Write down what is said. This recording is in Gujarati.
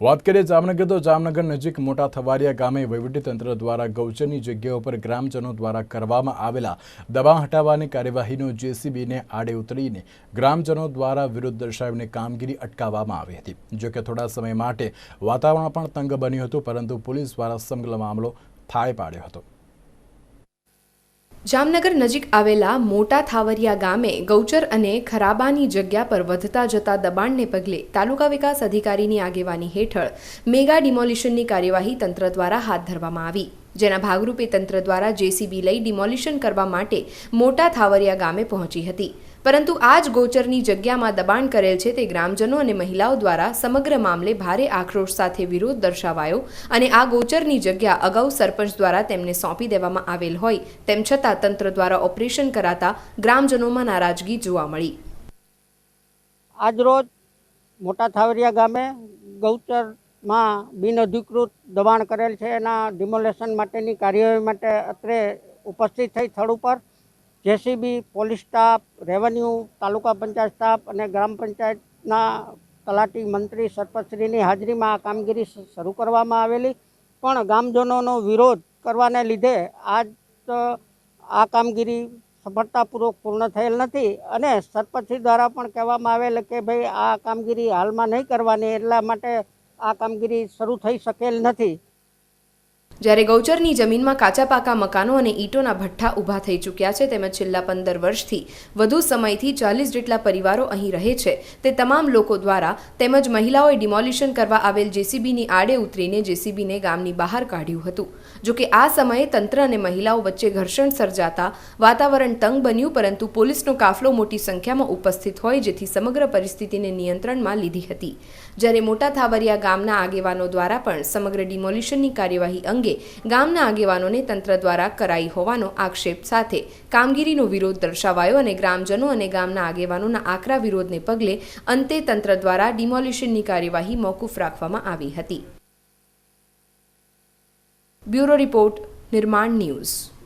વાત કરીએ જામનગર, તો જામનગર નજીક મોટા થવારિયા ગામે વહીવટીતંત્ર દ્વારા ગૌચરની જગ્યાઓ પર ગ્રામજનો દ્વારા કરવામાં આવેલા દબાણ હટાવવાની કાર્યવાહીનો જેસીબીને આડે ઉતરીને ગ્રામજનો દ્વારા વિરોધ દર્શાવીને કામગીરી અટકાવવામાં આવી હતી. જોકે થોડા સમય માટે વાતાવરણ પણ તંગ બન્યું હતું, પરંતુ પોલીસ દ્વારા સમગ્ર મામલો થાળે પાડ્યો હતો. જામનગર નજીક આવેલા મોટા થાવરિયા ગામે ગૌચર અને ખરાબાની જગ્યા પર વધતા જતા દબાણને પગલે તાલુકા વિકાસ અધિકારીની આગેવાની હેઠળ મેગા ડિમોલિશનની કાર્યવાહી તંત્ર દ્વારા હાથ ધરવામાં આવી. જેના ભાગરૂપે તંત્ર દ્વારા જેસીબી લઈ ડિમોલિશન કરવા માટે મોટા થાવરિયા ગામે પહોંચી હતી. પરંતુ આ જ ગોચરની જગ્યામાં દબાણ કરેલ છે તે ગ્રામજનો અને મહિલાઓ દ્વારા સમગ્ર મામલે ભારે આક્રોશ સાથે વિરોધ દર્શાવાયો અને આ ગોચરની જગ્યા અગાઉ સરપંચ દ્વારા તેમને સોંપી દેવામાં આવેલ હોય તેમ છતાં તંત્ર દ્વારા ઓપરેશન કરાતા ગ્રામજનોમાં નારાજગી જોવા મળી. આજરોજ મોટા થાવરિયા ગામે ગૌચરમાં બિનઅધિકૃત દબાણ કરેલ છે એના ડિમોલેશન માટેની કાર્યવાહી માટે અત્રે ઉપસ્થિત થઈ સ્થળ ઉપર JCB, police staff, revenue, taluka panchayat staff અને ગ્રામ પંચાયતના તલાટી મંત્રી સરપંચશ્રીની હાજરીમાં આ કામગીરી શરૂ કરવામાં આવેલી. પણ ગામજનોનો વિરોધ કરવાને લીધે આજ આ કામગીરી સફળતાપૂર્વક પૂર્ણ થયેલ નથી અને સરપંચશ્રી દ્વારા પણ કહેવામાં આવેલ કે ભાઈ આ કામગીરી હાલમાં નહીં કરવાની, એટલા માટે આ કામગીરી શરૂ થઈ શકેલ નથી. જ્યારે ગૌચરની જમીનમાં કાચા પાકા મકાનો અને ઈંટોના ભઠ્ઠા ઊભા થઈ ચૂક્યા છે, તેમજ છેલ્લા પંદર વર્ષથી વધુ સમયથી ચાલીસ જેટલા પરિવારો અહીં રહે છે, તે તમામ લોકો દ્વારા તેમજ મહિલાઓએ ડિમોલિશન કરવા આવેલ જેસીબીની આડે ઉતરીને જેસીબીને ગામની બહાર કાઢ્યું હતું. જોકે આ સમયે તંત્ર અને મહિલાઓ વચ્ચે ઘર્ષણ સર્જાતા વાતાવરણ તંગ બન્યું, પરંતુ પોલીસનો કાફલો મોટી સંખ્યામાં ઉપસ્થિત હોય જેથી સમગ્ર પરિસ્થિતિને નિયંત્રણમાં લીધી હતી. જ્યારે મોટા થાવરિયા ગામના આગેવાનો દ્વારા પણ સમગ્ર ડિમોલિશનની કાર્યવાહી અંગે ગામના આગેવાનોને તંત્ર દ્વારા કરાઈ હોવાનો આક્ષેપ સાથે કામગીરીનો વિરોધ દર્શાવાયો અને ગ્રામજનો અને ગામના આગેવાનોના આકરા વિરોધને પગલે અંતે તંત્ર દ્વારા ડિમોલિશનની કાર્યવાહી મોકૂફ રાખવામાં આવી હતી. Bureau report, Nirman news.